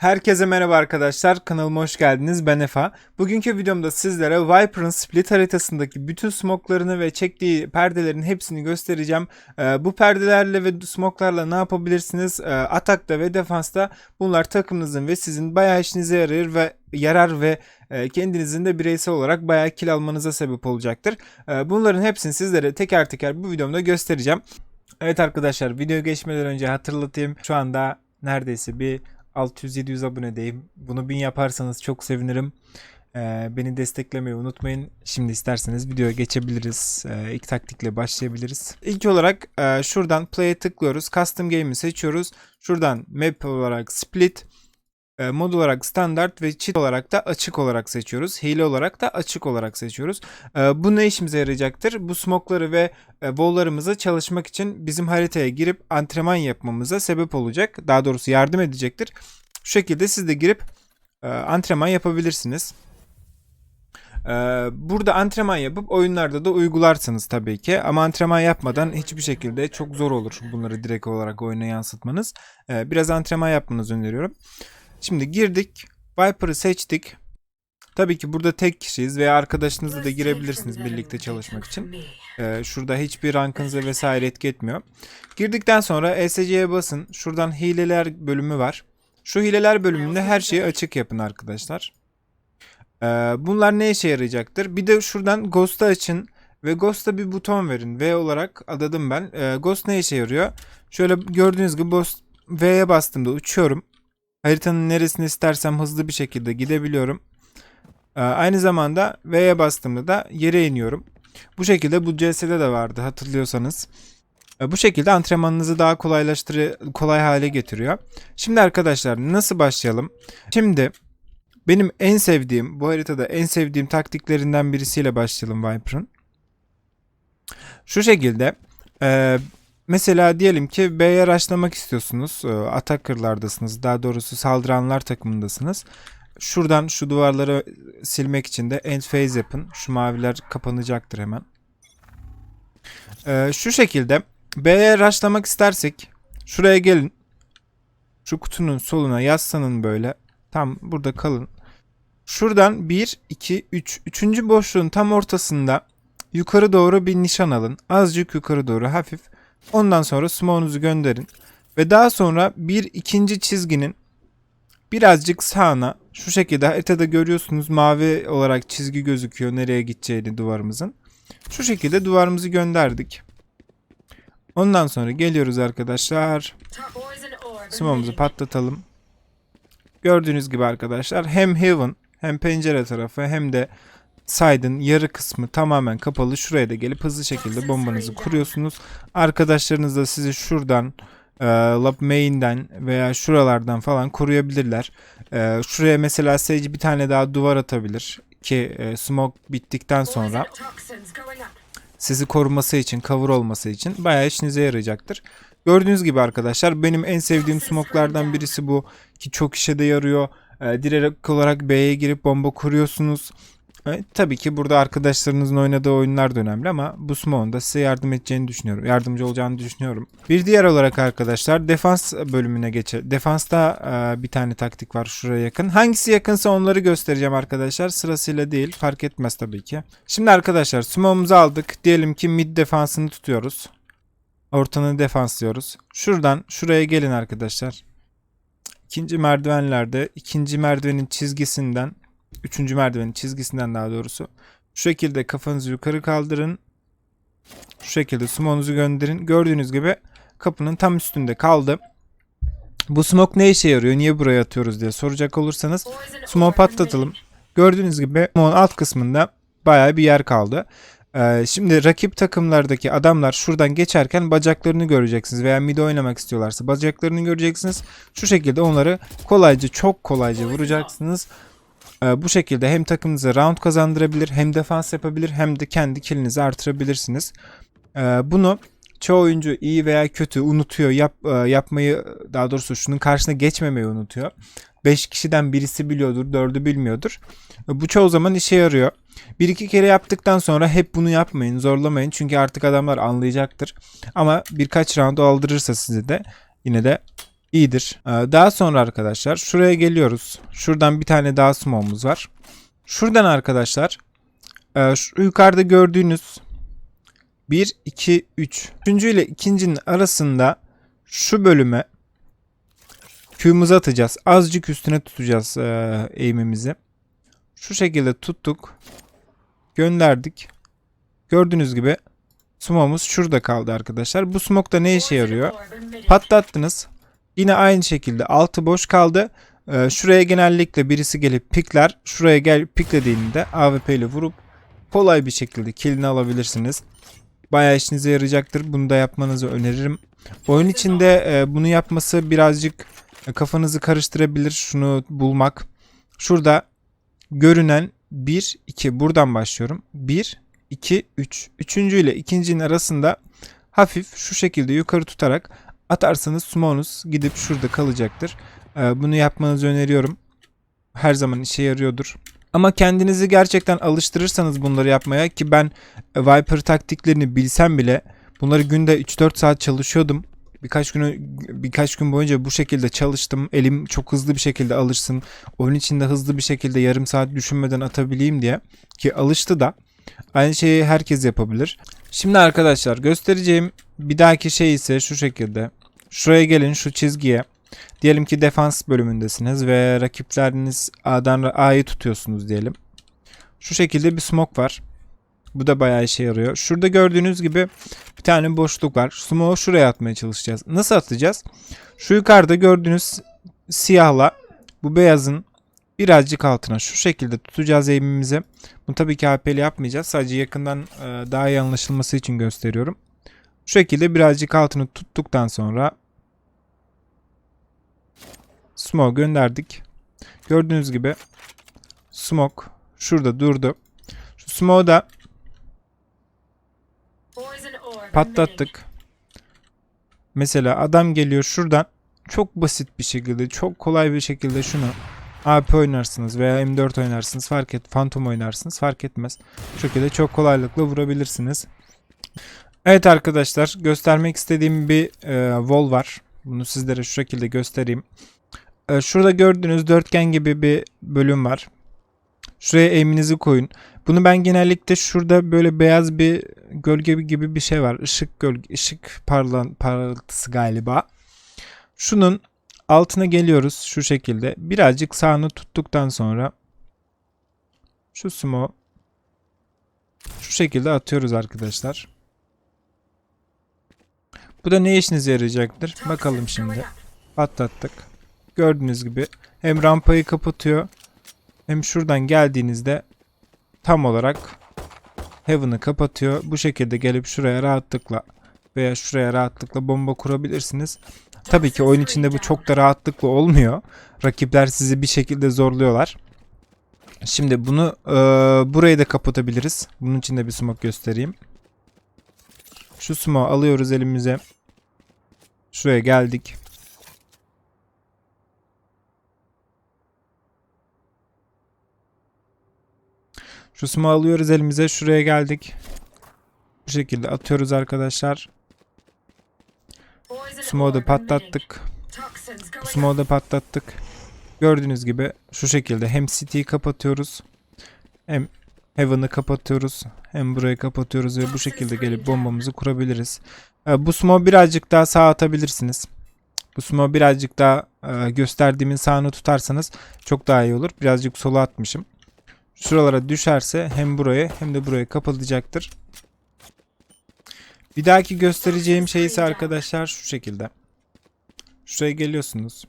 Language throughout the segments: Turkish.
Herkese merhaba arkadaşlar. Kanalıma hoş geldiniz. Ben Efa. Bugünkü videomda sizlere Viper'ın split haritasındaki bütün smoklarını ve çektiği perdelerin hepsini göstereceğim. Ee, bu perdelerle ve smoklarla ne yapabilirsiniz? Ee, atakta ve defansta bunlar takımınızın ve sizin bayağı işinize yarar ve yarar ve e, kendinizin de bireysel olarak bayağı kill almanıza sebep olacaktır. Ee, bunların hepsini sizlere teker teker bu videomda göstereceğim. Evet arkadaşlar video geçmeden önce hatırlatayım. Şu anda neredeyse bir 600-700 abonedeyim. Bunu 1000 yaparsanız çok sevinirim. Ee, beni desteklemeyi unutmayın. Şimdi isterseniz videoya geçebiliriz. Ee, ilk taktikle başlayabiliriz. İlk olarak e, şuradan play'e tıklıyoruz. Custom game'i seçiyoruz. Şuradan map olarak split, mod olarak standart ve cheat olarak da açık olarak seçiyoruz. Hile olarak da açık olarak seçiyoruz. E, bu ne işimize yarayacaktır? Bu smokları ve e, wall'larımızı çalışmak için bizim haritaya girip antrenman yapmamıza sebep olacak. Daha doğrusu yardım edecektir. Şu şekilde siz de girip e, antrenman yapabilirsiniz. E, burada antrenman yapıp oyunlarda da uygularsınız tabii ki. Ama antrenman yapmadan hiçbir şekilde çok zor olur bunları direkt olarak oyuna yansıtmanız. E, biraz antrenman yapmanızı öneriyorum. Şimdi girdik. Viper'ı seçtik. Tabii ki burada tek kişiyiz veya arkadaşınızla da girebilirsiniz birlikte çalışmak için. Ee, şurada hiçbir rankınıza vesaire etki etmiyor. Girdikten sonra ESC'ye basın. Şuradan hileler bölümü var. Şu hileler bölümünde her şeyi açık yapın arkadaşlar. Ee, bunlar ne işe yarayacaktır? Bir de şuradan Ghost'u açın ve Ghost'a bir buton verin. V olarak adadım ben. Ee, Ghost ne işe yarıyor? Şöyle gördüğünüz gibi Ghost V'ye bastığımda uçuyorum. Haritanın neresine istersem hızlı bir şekilde gidebiliyorum. Ee, aynı zamanda V'ye bastığımda da yere iniyorum. Bu şekilde bu CS'de de vardı hatırlıyorsanız. Ee, bu şekilde antrenmanınızı daha kolaylaştırı kolay hale getiriyor. Şimdi arkadaşlar nasıl başlayalım? Şimdi benim en sevdiğim bu haritada en sevdiğim taktiklerinden birisiyle başlayalım Viper'ın. Şu şekilde e, mesela diyelim ki B'ye rushlamak istiyorsunuz. E, Attacker'lardasınız. Daha doğrusu saldıranlar takımındasınız. Şuradan şu duvarları silmek için de end phase yapın. Şu maviler kapanacaktır hemen. E, şu şekilde B'ye rushlamak istersek şuraya gelin. Şu kutunun soluna yaslanın böyle. Tam burada kalın. Şuradan 1, 2, 3. Üçüncü boşluğun tam ortasında yukarı doğru bir nişan alın. Azıcık yukarı doğru hafif. Ondan sonra smoke'unuzu gönderin. Ve daha sonra bir ikinci çizginin birazcık sağına şu şekilde haritada görüyorsunuz mavi olarak çizgi gözüküyor nereye gideceğini duvarımızın. Şu şekilde duvarımızı gönderdik. Ondan sonra geliyoruz arkadaşlar. Smoke'umuzu patlatalım. Gördüğünüz gibi arkadaşlar hem Heaven hem pencere tarafı hem de side'ın yarı kısmı tamamen kapalı. Şuraya da gelip hızlı şekilde bombanızı kuruyorsunuz. Arkadaşlarınız da sizi şuradan e, lab main'den veya şuralardan falan koruyabilirler. E, şuraya mesela Sage bir tane daha duvar atabilir ki e, smoke bittikten sonra sizi koruması için, cover olması için bayağı işinize yarayacaktır. Gördüğünüz gibi arkadaşlar benim en sevdiğim smoke'lardan birisi bu ki çok işe de yarıyor. E, direkt olarak B'ye girip bomba kuruyorsunuz. E, tabii ki burada arkadaşlarınızın oynadığı oyunlar da önemli ama bu smoke'un da size yardım edeceğini düşünüyorum. Yardımcı olacağını düşünüyorum. Bir diğer olarak arkadaşlar defans bölümüne geçelim. Defansta e, bir tane taktik var şuraya yakın. Hangisi yakınsa onları göstereceğim arkadaşlar. Sırasıyla değil fark etmez tabii ki. Şimdi arkadaşlar smoke'umuzu aldık. Diyelim ki mid defansını tutuyoruz. Ortanı defanslıyoruz. Şuradan şuraya gelin arkadaşlar. İkinci merdivenlerde ikinci merdivenin çizgisinden üçüncü merdivenin çizgisinden daha doğrusu şu şekilde kafanızı yukarı kaldırın. Şu şekilde smoke'unuzu gönderin. Gördüğünüz gibi kapının tam üstünde kaldı. Bu smoke ne işe yarıyor? Niye buraya atıyoruz diye soracak olursanız smoke patlatalım. Gördüğünüz gibi smoke'un alt kısmında bayağı bir yer kaldı. Ee, şimdi rakip takımlardaki adamlar şuradan geçerken bacaklarını göreceksiniz veya mid oynamak istiyorlarsa bacaklarını göreceksiniz. Şu şekilde onları kolayca çok kolayca vuracaksınız. Ee, bu şekilde hem takımınıza round kazandırabilir hem defans yapabilir hem de kendi killinizi artırabilirsiniz. Ee, bunu çoğu oyuncu iyi veya kötü unutuyor yap, e, yapmayı daha doğrusu şunun karşısına geçmemeyi unutuyor. 5 kişiden birisi biliyordur, 4'ü bilmiyordur. Bu çoğu zaman işe yarıyor. Bir iki kere yaptıktan sonra hep bunu yapmayın, zorlamayın. Çünkü artık adamlar anlayacaktır. Ama birkaç round aldırırsa sizi de yine de iyidir. Ee, Daha sonra arkadaşlar şuraya geliyoruz. Şuradan bir tane daha smoke'umuz var. Şuradan arkadaşlar e, şu yukarıda gördüğünüz 1, 2, 3. Üçüncü ile ikincinin arasında şu bölüme Q'muzu atacağız. Azıcık üstüne tutacağız e, eğimimizi. Şu şekilde tuttuk. Gönderdik. Gördüğünüz gibi smoke'umuz şurada kaldı arkadaşlar. Bu smoke da ne işe yarıyor? Patlattınız. Yine aynı şekilde altı boş kaldı. Ee, şuraya genellikle birisi gelip pikler. Şuraya gel piklediğinde AWP ile vurup kolay bir şekilde killini alabilirsiniz. Bayağı işinize yarayacaktır. Bunu da yapmanızı öneririm. Oyun içinde e, bunu yapması birazcık e, kafanızı karıştırabilir. Şunu bulmak. Şurada görünen 1, 2 buradan başlıyorum. 1, 2, 3. Üçüncü ile ikincinin arasında hafif şu şekilde yukarı tutarak atarsanız sumonuz gidip şurada kalacaktır. Ee, bunu yapmanızı öneriyorum. Her zaman işe yarıyordur. Ama kendinizi gerçekten alıştırırsanız bunları yapmaya ki ben e, Viper taktiklerini bilsem bile bunları günde 3-4 saat çalışıyordum. Birkaç gün birkaç gün boyunca bu şekilde çalıştım. Elim çok hızlı bir şekilde alışsın. Oyun içinde hızlı bir şekilde yarım saat düşünmeden atabileyim diye ki alıştı da. Aynı şeyi herkes yapabilir. Şimdi arkadaşlar göstereceğim bir dahaki şey ise şu şekilde. Şuraya gelin şu çizgiye. Diyelim ki defans bölümündesiniz ve rakipleriniz A'dan A'yı tutuyorsunuz diyelim. Şu şekilde bir smoke var. Bu da bayağı işe yarıyor. Şurada gördüğünüz gibi bir tane boşluk var. Smoke'u şuraya atmaya çalışacağız. Nasıl atacağız? Şu yukarıda gördüğünüz siyahla bu beyazın birazcık altına şu şekilde tutacağız eğimimizi. Bunu tabii ki AP'li yapmayacağız. Sadece yakından e, daha iyi anlaşılması için gösteriyorum. Şu şekilde birazcık altını tuttuktan sonra smoke gönderdik. Gördüğünüz gibi smoke şurada durdu. Şu smoke'u da patlattık. Mesela adam geliyor şuradan çok basit bir şekilde, çok kolay bir şekilde şunu AP oynarsınız veya M4 oynarsınız fark et, Phantom oynarsınız fark etmez. Bu şekilde çok kolaylıkla vurabilirsiniz. Evet arkadaşlar göstermek istediğim bir e, wall var. Bunu sizlere şu şekilde göstereyim. E, şurada gördüğünüz dörtgen gibi bir bölüm var. Şuraya aim'inizi koyun. Bunu ben genellikle şurada böyle beyaz bir gölge gibi bir şey var. Işık gölge, ışık parlan, parıltısı galiba. Şunun altına geliyoruz şu şekilde. Birazcık sağını tuttuktan sonra şu smoke şu şekilde atıyoruz arkadaşlar. Bu da ne işinize yarayacaktır? Bakalım şimdi. Patlattık. Gördüğünüz gibi hem rampayı kapatıyor hem şuradan geldiğinizde tam olarak Heaven'ı kapatıyor. Bu şekilde gelip şuraya rahatlıkla veya şuraya rahatlıkla bomba kurabilirsiniz. Tabii ki oyun içinde bu çok da rahatlıkla olmuyor. Rakipler sizi bir şekilde zorluyorlar. Şimdi bunu e, burayı da kapatabiliriz. Bunun için de bir smoke göstereyim. Şu smoke alıyoruz elimize. Şuraya geldik. Şu smoke alıyoruz elimize. Şuraya geldik. Bu şekilde atıyoruz arkadaşlar. Smoke'u da patlattık. Smoke'u da patlattık. Gördüğünüz gibi şu şekilde hem city'yi kapatıyoruz. Hem Heaven'ı kapatıyoruz. Hem burayı kapatıyoruz ve bu şekilde gelip bombamızı kurabiliriz. Ee, Bu smoke birazcık daha sağa atabilirsiniz. Bu smoke birazcık daha e, gösterdiğimin sağını tutarsanız çok daha iyi olur. Birazcık sola atmışım. Şuralara düşerse hem burayı hem de burayı kapatacaktır. Bir dahaki göstereceğim şey ise arkadaşlar şu şekilde. Şuraya geliyorsunuz.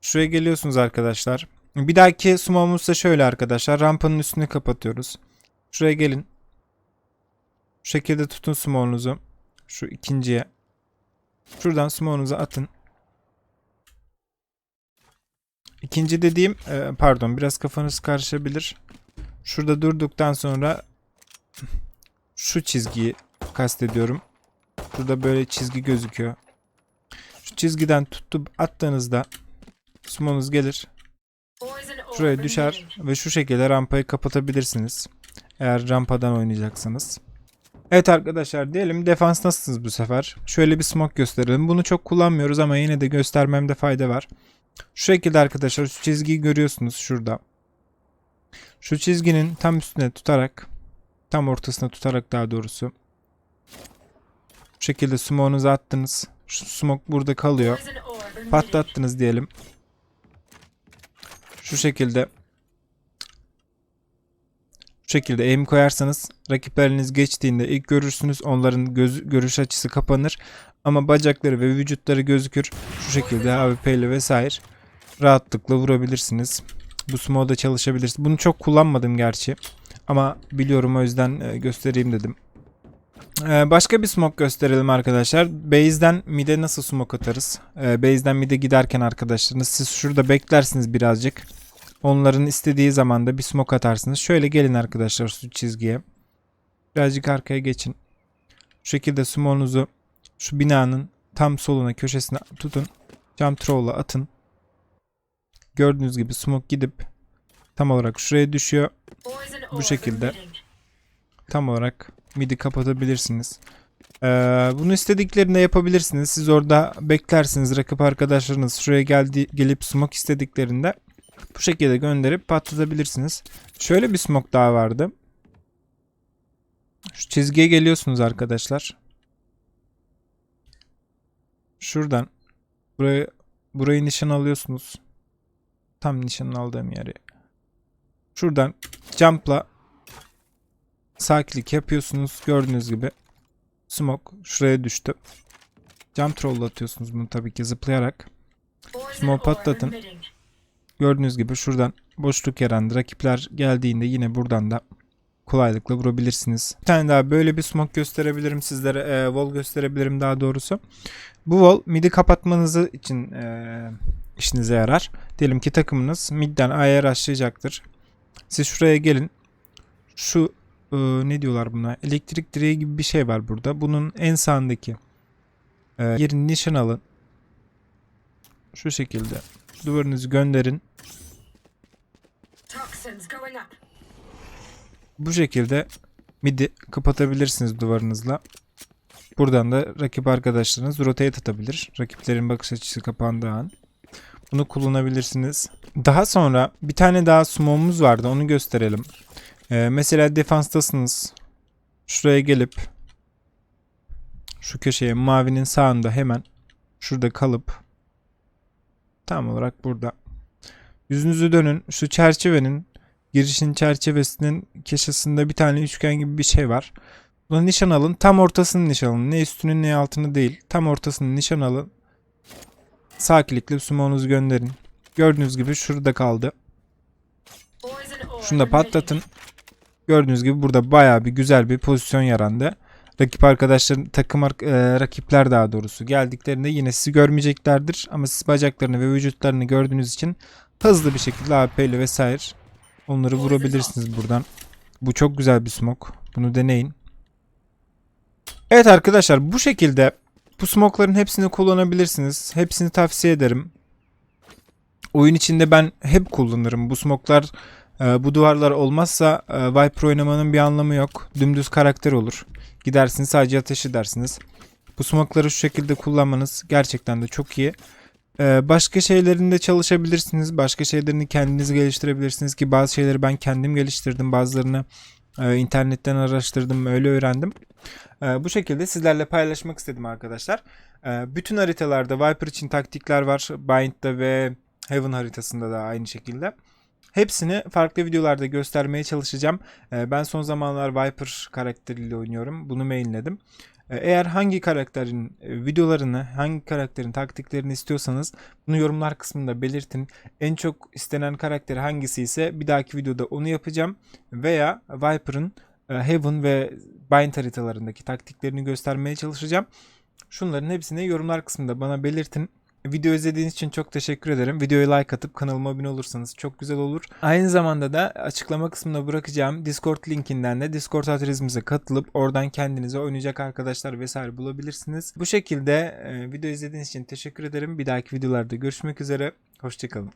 Şuraya geliyorsunuz arkadaşlar. Bir dahaki sumomuz da şöyle arkadaşlar. Rampanın üstünü kapatıyoruz. Şuraya gelin. Şu şekilde tutun sumonuzu. Şu ikinciye. Şuradan sumonuzu atın. İkinci dediğim e, pardon biraz kafanız karışabilir. Şurada durduktan sonra şu çizgiyi kastediyorum. Şurada böyle çizgi gözüküyor. Şu çizgiden tutup attığınızda sumonuz gelir. Şuraya düşer ve şu şekilde rampayı kapatabilirsiniz. Eğer rampadan oynayacaksanız. Evet arkadaşlar diyelim defans nasılsınız bu sefer? Şöyle bir smoke gösterelim. Bunu çok kullanmıyoruz ama yine de göstermemde fayda var. Şu şekilde arkadaşlar şu çizgiyi görüyorsunuz şurada. Şu çizginin tam üstüne tutarak tam ortasına tutarak daha doğrusu bu şekilde smoke'unuzu attınız. Şu smoke burada kalıyor. Patlattınız diyelim. Şu şekilde şekilde aim koyarsanız rakipleriniz geçtiğinde ilk görürsünüz. Onların göz, görüş açısı kapanır. Ama bacakları ve vücutları gözükür. Şu şekilde AWP ile vesaire rahatlıkla vurabilirsiniz. Bu smoke'da çalışabilirsiniz. Bunu çok kullanmadım gerçi. Ama biliyorum o yüzden e, göstereyim dedim. Ee, başka bir smoke gösterelim arkadaşlar. Base'den mid'e nasıl smoke atarız? Ee, base'den mid'e giderken arkadaşlarınız siz şurada beklersiniz birazcık. Onların istediği zaman da bir smoke atarsınız. Şöyle gelin arkadaşlar şu çizgiye. Birazcık arkaya geçin. Şu şekilde smoke'unuzu şu binanın tam soluna köşesine tutun. Jump throw'la atın. Gördüğünüz gibi smoke gidip tam olarak şuraya düşüyor. Bu şekilde Tam olarak midi kapatabilirsiniz. Ee, bunu istediklerinde yapabilirsiniz. Siz orada beklersiniz. Rakip arkadaşlarınız şuraya geldi, gelip smoke istediklerinde bu şekilde gönderip patlatabilirsiniz. Şöyle bir smoke daha vardı. Şu çizgiye geliyorsunuz arkadaşlar. Şuradan burayı burayı nişan alıyorsunuz. Tam nişan aldığım yeri. Şuradan jump'la sağ yapıyorsunuz. Gördüğünüz gibi smoke şuraya düştü. Jump troll atıyorsunuz bunu tabii ki zıplayarak. Smoke patlatın. Gördüğünüz gibi şuradan boşluk yarandı. Rakipler geldiğinde yine buradan da kolaylıkla vurabilirsiniz. Bir tane daha böyle bir smoke gösterebilirim sizlere. E, wall gösterebilirim daha doğrusu. Bu wall midi kapatmanızı için e, işinize yarar. Diyelim ki takımınız midden A'ya rushlayacaktır. Siz şuraya gelin. Şu e, ne diyorlar buna? Elektrik direği gibi bir şey var burada. Bunun en sağındaki e, yerin nişan alın. Şu şekilde duvarınızı gönderin. Bu şekilde midi kapatabilirsiniz duvarınızla. Buradan da rakip arkadaşlarınız rotate atabilir. Rakiplerin bakış açısı kapandığı an. Bunu kullanabilirsiniz. Daha sonra bir tane daha smoke'umuz vardı. Onu gösterelim. Ee, mesela defanstasınız. Şuraya gelip şu köşeye mavinin sağında hemen şurada kalıp tam olarak burada yüzünüzü dönün. Şu çerçevenin girişin çerçevesinin köşesinde bir tane üçgen gibi bir şey var. Buna nişan alın. Tam ortasını nişan alın. Ne üstünü ne altını değil. Tam ortasını nişan alın. Sağ klikle summonunuzu gönderin. Gördüğünüz gibi şurada kaldı. Şunu da patlatın. Gördüğünüz gibi burada bayağı bir güzel bir pozisyon yarandı. Rakip arkadaşların takım e, rakipler daha doğrusu geldiklerinde yine sizi görmeyeceklerdir ama siz bacaklarını ve vücutlarını gördüğünüz için hızlı bir şekilde AP ile vesaire onları vurabilirsiniz buradan. Bu çok güzel bir smoke. Bunu deneyin. Evet arkadaşlar bu şekilde bu smoke'ların hepsini kullanabilirsiniz. Hepsini tavsiye ederim. Oyun içinde ben hep kullanırım. Bu smoke'lar e, bu duvarlar olmazsa e, Viper oynamanın bir anlamı yok. Dümdüz karakter olur. Gidersiniz sadece ateş edersiniz. Bu smoke'ları şu şekilde kullanmanız gerçekten de çok iyi. E, başka şeylerinde çalışabilirsiniz. Başka şeylerini kendiniz geliştirebilirsiniz ki bazı şeyleri ben kendim geliştirdim. Bazılarını e, internetten araştırdım. Öyle öğrendim. E, bu şekilde sizlerle paylaşmak istedim arkadaşlar. E, bütün haritalarda Viper için taktikler var. Bind'de ve Heaven haritasında da aynı şekilde. Hepsini farklı videolarda göstermeye çalışacağım. Ee, Ben son zamanlar Viper karakteriyle oynuyorum. Bunu mainledim. Ee, Eğer hangi karakterin e, videolarını, hangi karakterin taktiklerini istiyorsanız bunu yorumlar kısmında belirtin. En çok istenen karakteri hangisi ise bir dahaki videoda onu yapacağım. Veya Viper'ın e, Heaven ve Bind haritalarındaki taktiklerini göstermeye çalışacağım. Şunların hepsini yorumlar kısmında bana belirtin. Video izlediğiniz için çok teşekkür ederim. Videoya like atıp kanalıma abone olursanız çok güzel olur. Aynı zamanda da açıklama kısmına bırakacağım Discord linkinden de Discord adresimize katılıp oradan kendinize oynayacak arkadaşlar vesaire bulabilirsiniz. Bu şekilde e, video izlediğiniz için teşekkür ederim. Bir dahaki videolarda görüşmek üzere. Hoşçakalın.